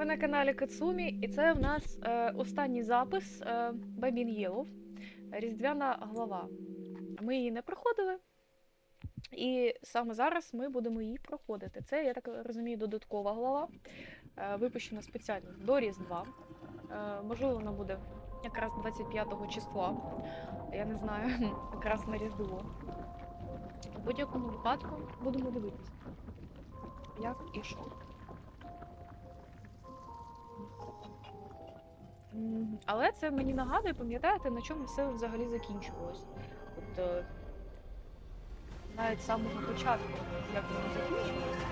Ви на каналі Кацумі, і це в нас е, останній запис е, Бабін Єлов, Різдвяна глава. Ми її не проходили, і саме зараз ми будемо її проходити. Це, я так розумію, додаткова глава, е, випущена спеціально до Різдва. Е, можливо, вона буде якраз 25 числа. Я не знаю, якраз на Різдво. В будь-якому випадку будемо дивитися, як і що. Але це мені нагадує, пам'ятаєте, на чому все взагалі закінчувалось. От е, навіть з самого початку, як воно закінчилось,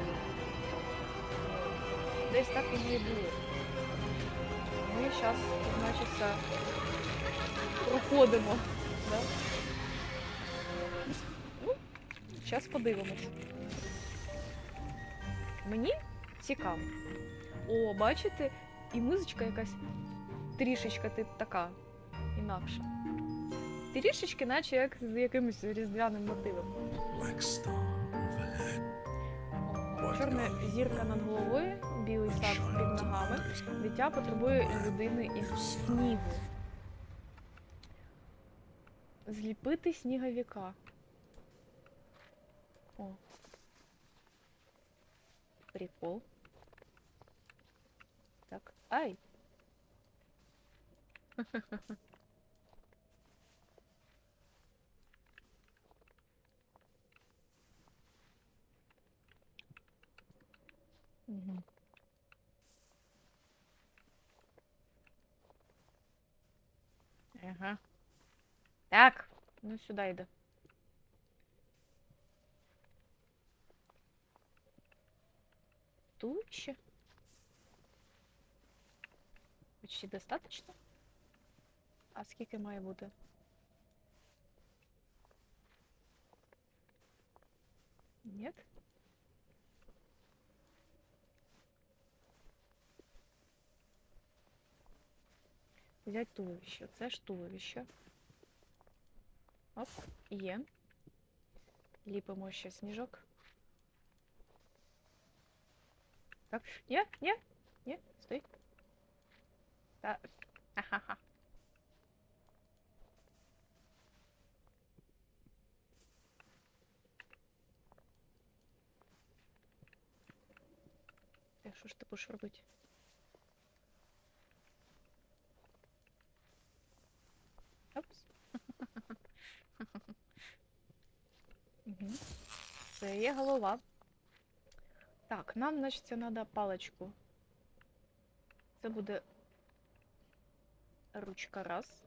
десь так і було. Ми зараз, значиться, проходимо. Да? Ну, зараз подивимось. Мені цікаво. О, бачите, і музичка якась трішечка ти така інакша. Трішечки, наче як з якимось різдвяним мотивом. Чорна зірка над головою, білий сад під ногами. Дитя потребує людини із снігу. Зліпити сніговіка. О. Прикол. Так. Ай! Мгм. Ага. Так, ну сюда йди. Тут ще. Почти достаточно? А скільки має бути? Нет? Взять туловище. Це ж туловище. Оп, є. Ліпимо ще сніжок. Так, ні, ні, ні, стой. Та. Ха-ха-ха. Що ж ти будеш робити? Опс. Угу. Це є голова. Так, нам, значить, треба паличку. Це буде ручка раз.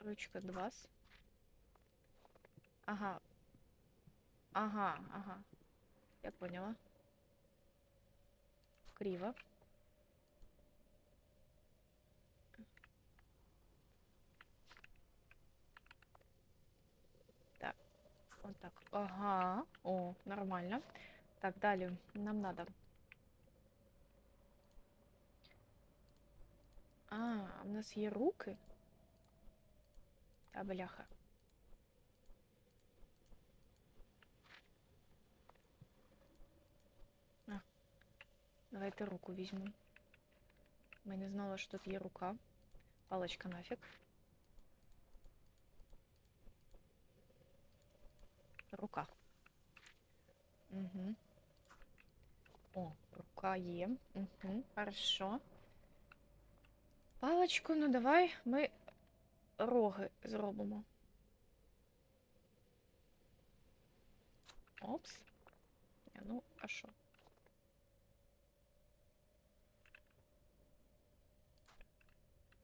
Ручка два. Ага. Ага, ага. Я поняла. Криво. Так. Вот так. Ага. О, нормально. Так, далі. Нам надо. А, у нас є руки. Та бляха. Давайте руку візьмемо. Ми не знали, що тут є рука. Паличка нафіг. Рука. Угу. О, рука є. Угу, хорошо. Паличку, ну давай ми роги зробимо. Опс. Ну, а що?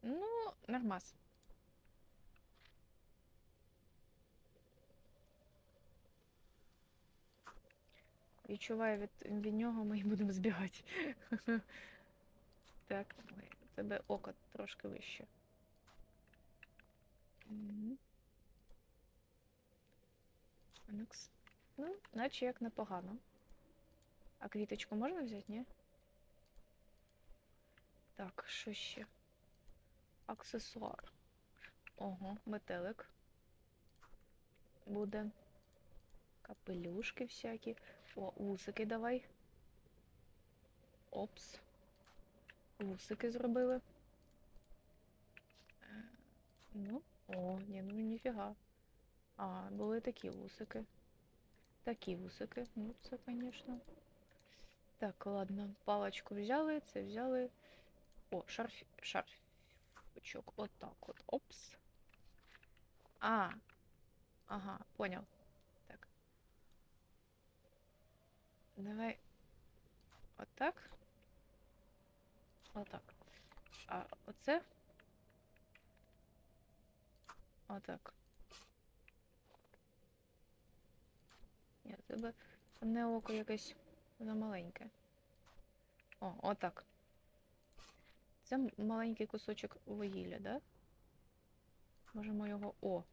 Ну, нормас. Відчуваю від, від нього, ми й будемо збігати. Так, тебе око трошки вище. Мгм. Анекс. Ну, наче як непогано. А квіточку можна взяти, ні? Так, що ще? Аксесуар. Ого, метелик. Буде. Капелюшки всякі. О, усики давай. Опс. Вусики зробили. Е, Ну, о, ні, ну ніфіга. А, були такі вусики. Такі вусики. Ну, це, звісно. Так, ладно. Паличку взяли, це взяли. О, шарф, шарфичок. От так от. Опс. А. Ага, понял. Так. Давай. Отак. Отак. А оце. Отак. Ні, тебе одне око якесь воно маленьке. О, отак. Це м- маленький кусочок вугілля, да? Можемо його. О!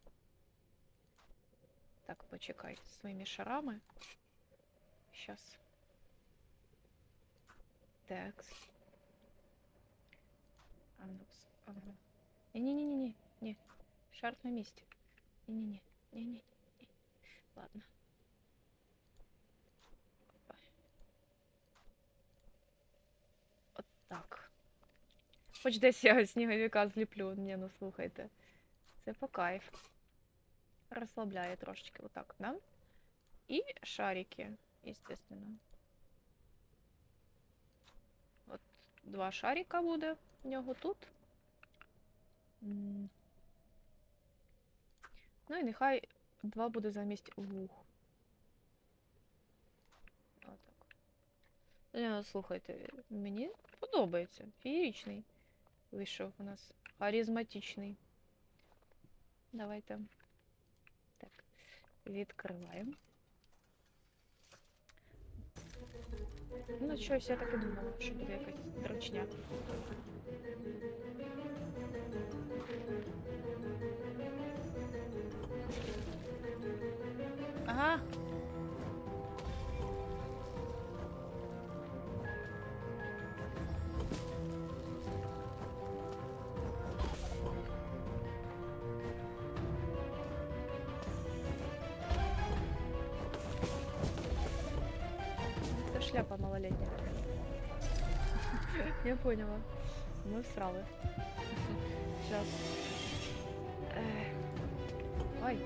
Так, почекай зі своїми шарами. Щас. Так. А ну, с- ага. Ні-ні-ні-ні. Ні. Шар на місці. Ні-ні-ні. Ні-ні. ні. Ладно. Хоч десь я сніговика зліплю. Ні, ну слухайте. Це по кайф. Розслабляє трошечки. Отак, да? І шарики, естественно. От два шарика буде в нього тут. Ну і нехай два буде замість вух. Отак. Е, Слухайте, мені подобається. Феєричний вийшов у нас. Харизматичний. Давайте. Так. Відкриваємо. Ну, щось я так і думала, що буде якась дрочня. Ага. Поняла. Мы всрали. Сейчас. Ой,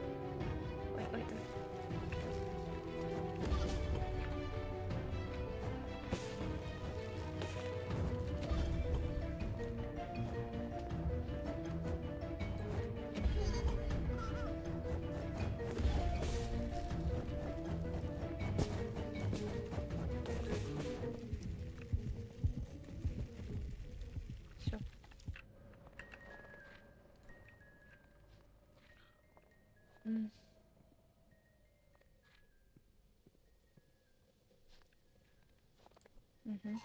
Мгм.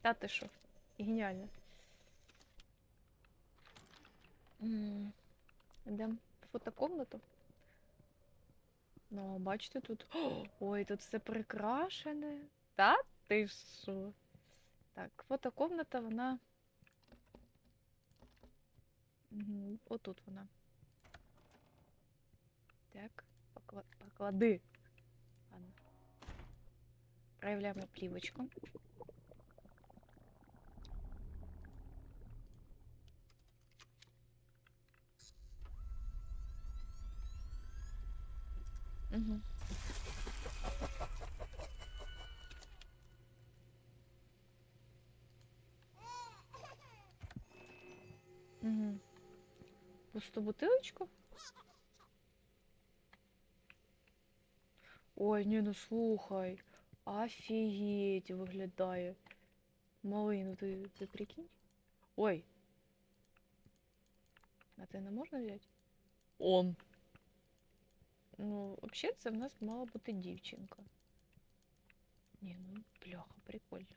Та ти що? Геніально. Йдемо в фотокомнату. Ну, бачите, тут. Ой, тут все прикрашене. Та ти що? Так, фотокомната, вона. Угу, отут вона. Так, поклады. Ладно. Проявляем плевочку, Угу. Угу. пустую бутылочку? Ой, ні, ну слухай. Офігеть виглядає. Малий, ну ти, ти прикинь? Ой. А ти не можна взяти? Он. Ну, взагалі, це в нас мала бути дівчинка. Ні, ну, бляха, прикольно.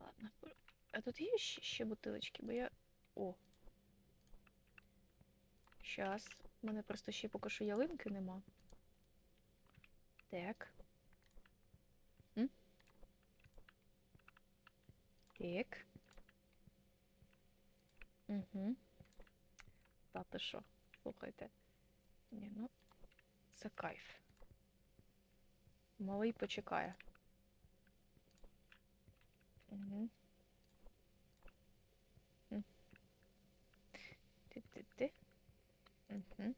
Ладно. А тут є ще, ще бутилочки, бо я. О. Щас. У мене просто ще поки що ялинки нема. Так. М? Так. Угу. Та ти що? Слухайте. Ні, ну, це кайф. Малий почекає. Угу. Ти-ти-ти. Угу.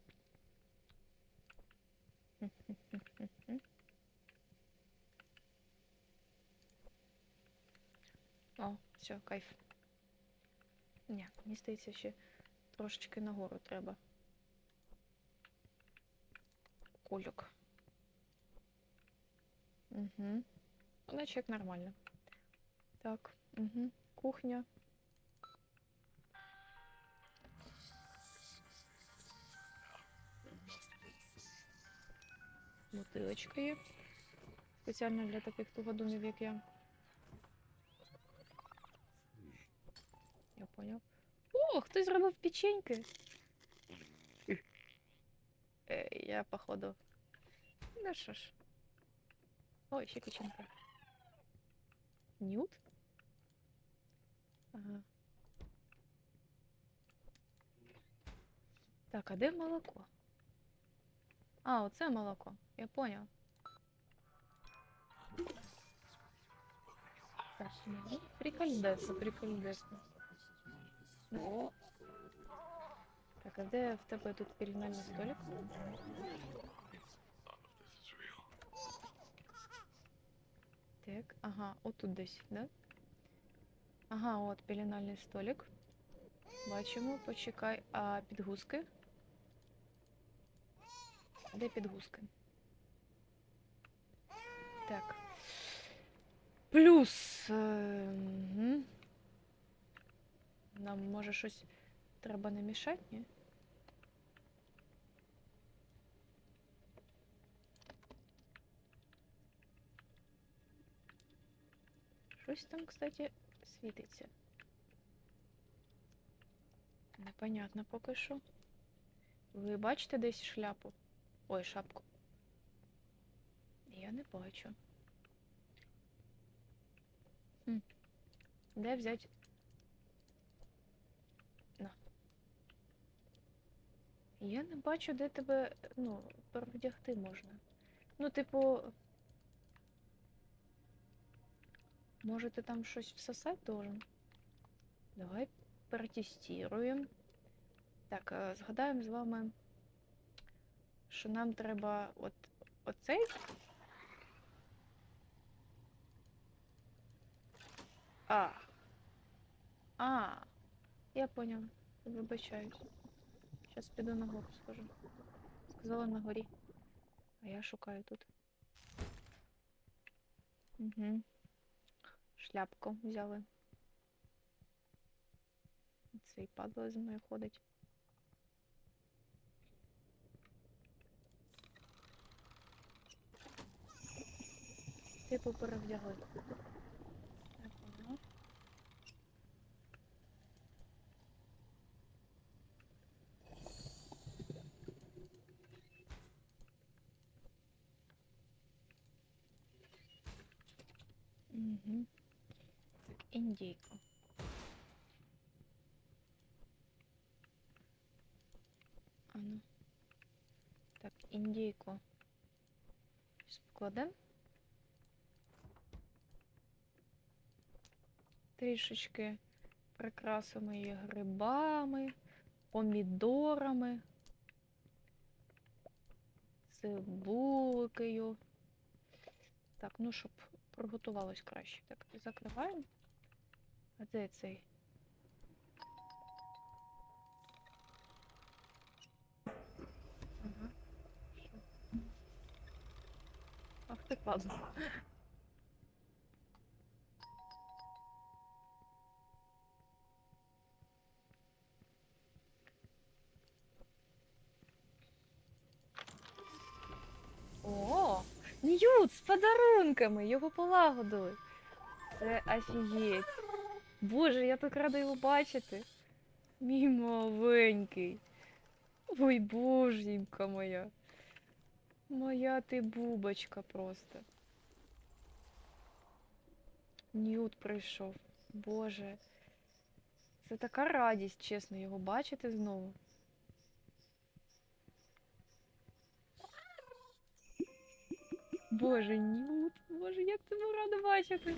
О, все, кайф. Ні, мені здається, ще трошечки нагору треба. Кульок. Угу. Наче як нормально. Так, угу. Кухня. Бутилочка є. Спеціально для таких тугодумів, як. Я хтось зробив печеньки. Е, я, походу. Ну що ж. Ой, ще печенька. Нют? Ага. Так, а де молоко? А, оце молоко. Я поняв. Так, ну, прикольдесно. О. Так, а де в тебе тут пірнальний столик? Так, ага, отут десь, да? Ага, от пеленальний столик. Бачимо, почекай. А підгузки? Де підгузки? Так. Плюс. е. Нам може щось треба намішати, ні? Щось там, кстати, світиться. Непонятно поки що. Ви бачите десь шляпу? Ой, шапку. Я не бачу. Хм. Де взяти? На. Я не бачу, де тебе, ну, перевдягти можна. Ну, типу. Може, ти там щось всосать должен? Давай протестируємо. Так, згадаємо з вами, що нам треба от оцей. А. А. Я поняла. Вибачаюсь. Зараз піду на гору схожу. Сказала на горі. А я шукаю тут. Угу. Шляпку взяли. Цей падло зі мною ходить. Типу перевдягли. Поняла. Угу. Індійку. А ну. Так, індійку. Покладемо. Трішечки прикрасимо її грибами, помідорами, цибулкою. Так, ну щоб приготувалось краще. Так, закриваємо. А де цей? Ага. Ах ти падла. О, Ньют з подарунками! Його полагодили. Це офігеть. Боже, я так рада його бачити. Мій маленький. Ой, боженька моя. Моя ти бубочка просто. Ньют прийшов. Боже. Це така радість, чесно, його бачити знову. Боже, нют. Боже, як тебе рада бачити.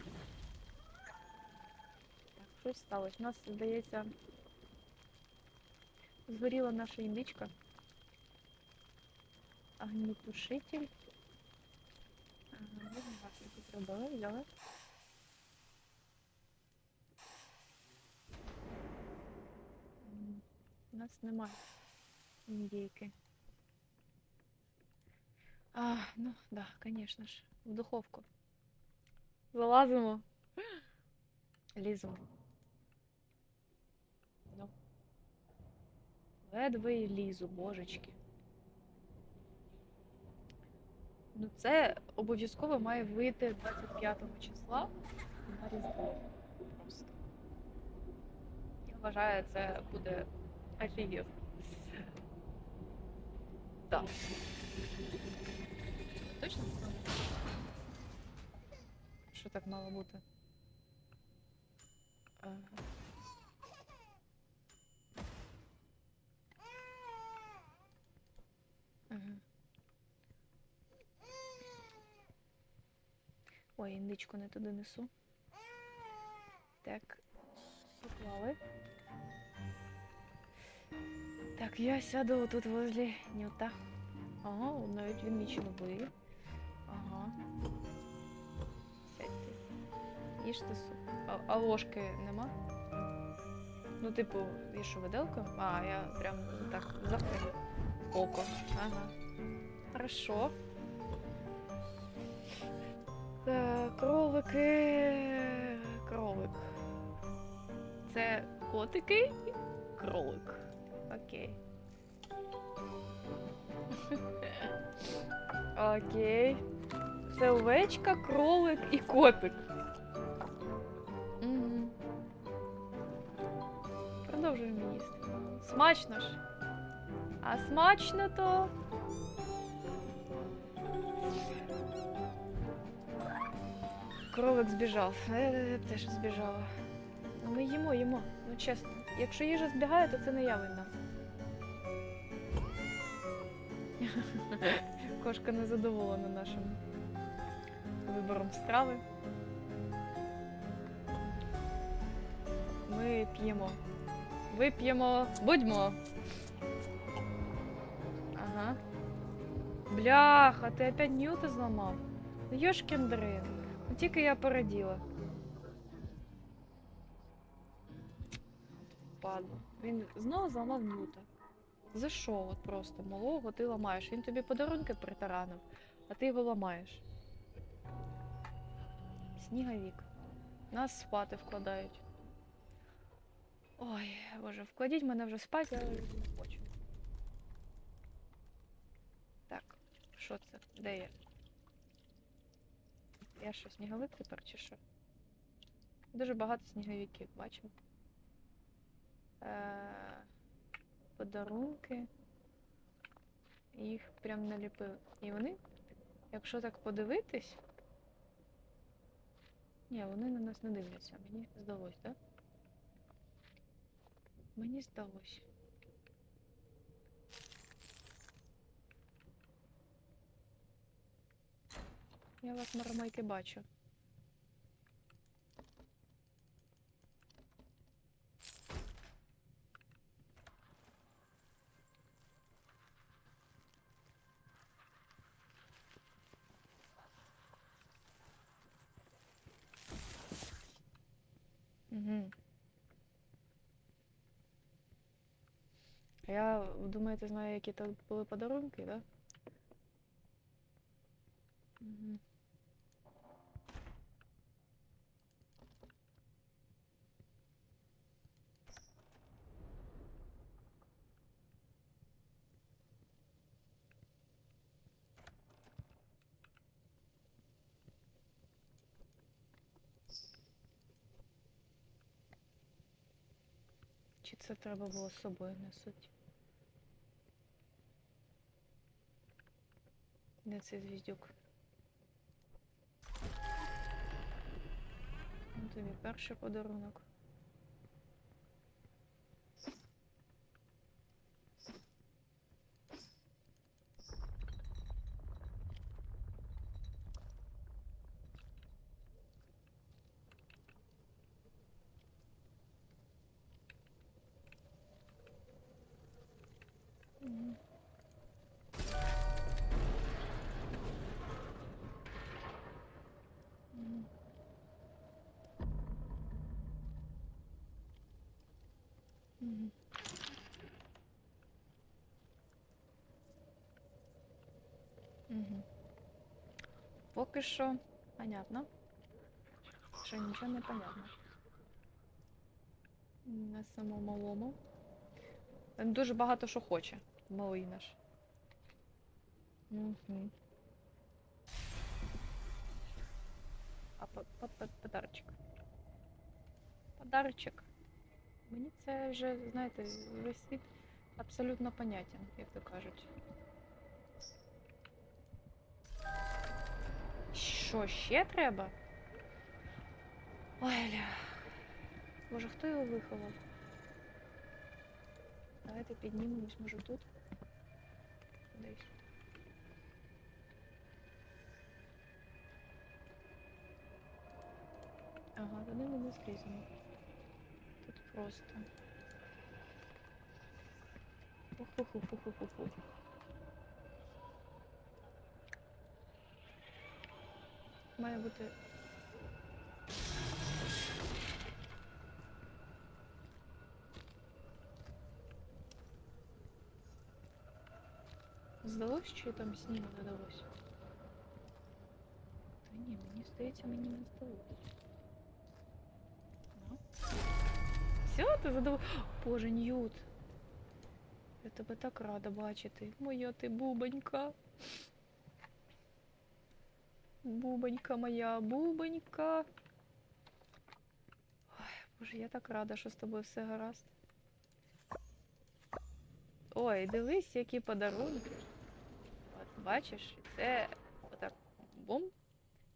Так, що сталося? У нас, здається, згоріла наша індичка. Огнетушитель. Ага, вогнегасник зробили, взяли. М, У нас немає індійки. А, ну да, конечно ж. В духовку. Залазимо. Ліземо. Ледве й лізу, божечки. Ну, це обов'язково має вийти 25 числа на Різдво. Просто. Я вважаю, це буде офігезно. Так. Точно? Що так мало бути? Ага. Ага. Ой, індичку не туди несу. Так, поклали. Так, я сяду тут возле Нюта. Ага, навіть він ви. Ага. Сядьте. Їжте суп. А, а ложки нема? Ну, типу, є що виделка? А, я прям так закрив око. Ага. Хорошо. Так, кролики. Кролик. Це котики і кролик. Окей. Окей. Це овечка, кролик і котик. Угу. Продовжуємо їсти. Смачно ж. А смачно то. Кролик збіжав. Е, теж збіжала. Ми їмо, їмо. Ну чесно. Якщо їжа збігає, то це не я винна. Кошка не задоволена нашим вибором страви. Ми п'ємо. Вип'ємо. Будьмо. Бляха, ти опять нюти зламав. Ну йошкін дрин. Ну тільки я пораділа. Падла. Він знову зламав нюта. За що от просто малого ти ламаєш? Він тобі подарунки притаранив, а ти його ламаєш. Сніговік. Нас спати вкладають. Ой, боже, вкладіть мене вже спати, я не хочу. Так, що це? Де я? Я що, сніговик тепер чи що? Дуже багато сніговиків бачив. Е, подарунки. Їх прям наліпили. І вони, якщо так подивитись. Ні, вони на нас не дивляться. Мені здалось, так? Мені здалось. Я вас марамайки бачу. Угу. Я, думаєте, знаю, які там були подарунки, да? Угу. Чи це треба було з собою носити? Де цей звіздюк? Ну, тобі перший подарунок. Угу. Поки що понятно. Ще нічого не понятно. На самому малому. Він дуже багато що хоче, малий наш. Угу. А по- по- по- подарочок. Подарочок. Мені це вже, знаєте, весь світ абсолютно понятен, як то кажуть. Що ще треба? Ой, ля. Боже, хто його виховав? Давайте піднімемось, може тут. Десь. Ага, вони не зрізані. Тут просто. Уху-ху-ху-ху-ху. Має бути. Здалось, чи там снігу додалось? Та ні, мені здається, мені не здалось. Ну. Все, ти задов... Боже, Ньют. Я тебе так рада бачити. Моя ти бубонька. Бубонька моя, бубонька. Ой, Боже, я так рада, що з тобою все гаразд. Ой, дивись, які подарунки. От бачиш, це отак бум,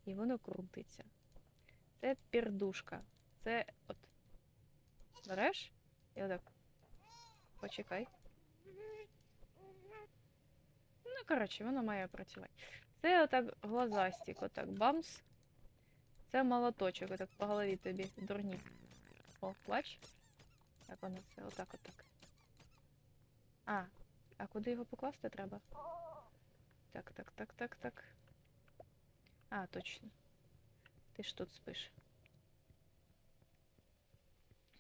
і воно крутиться. Це пірдушка. Це от береш і отак. Почекай. Ну, коротше, воно має працювати. Це отак глазастик, отак бамс. Це молоточок, отак по голові тобі дурні. О, бач? Як воно це? Отак, отак. А, а куди його покласти треба? Так, так, так, так, так. А, точно. Ти ж тут спиш.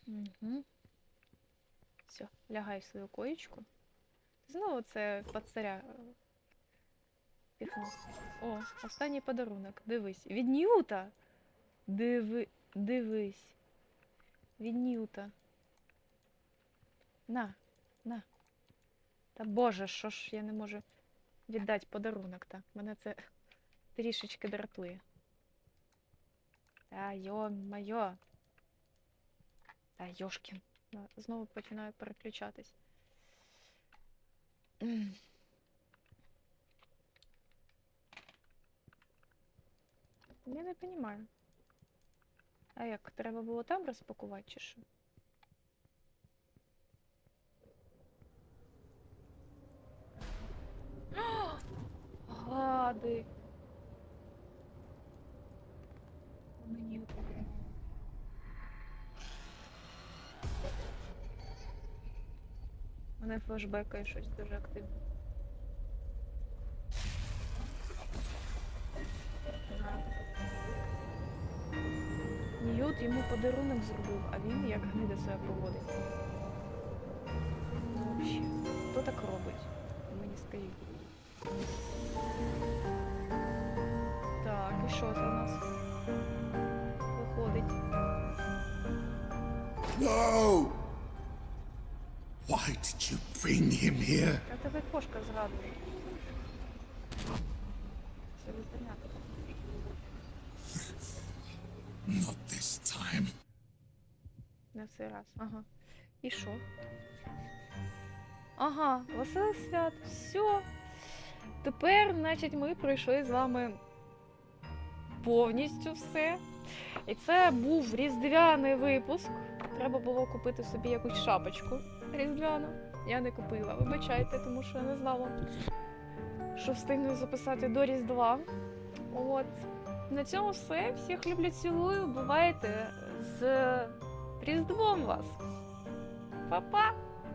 Угу. Все, лягай в свою коєчку. Знову це пацаря е. О, останній подарунок. Дивись. Від Ньюта. Диви... Дивись. Від Ньюта. На, на. Та боже, що ж я не можу віддати подарунок так. Мене це трішечки дратує. Та йо-майо. Та йошкін. Знову починаю переключатись. Я не розумію. А як, треба було там розпакувати чи що? Гади. Мені отаке. Мене флешбекає щось дуже активно. Ага. Ньют йому подарунок зробив, а він як гнида себе поводить. Ну, Вообще, хто так робить? Мені скажіть. Так, і що це у нас виходить? No! Why did you bring him here? Та тебе кошка згадує. Це непонятно. Not this time. На цей раз. Ага. І що? Ага, веселих свят. Все. Тепер, значить, ми пройшли з вами повністю все. І це був різдвяний випуск. Треба було купити собі якусь шапочку різдвяну. Я не купила, вибачайте, тому що я не знала, що встигну записати до Різдва. От. На цьому все. Всіх люблю, цілую. Бувайте з Різдвом вас. Па-па!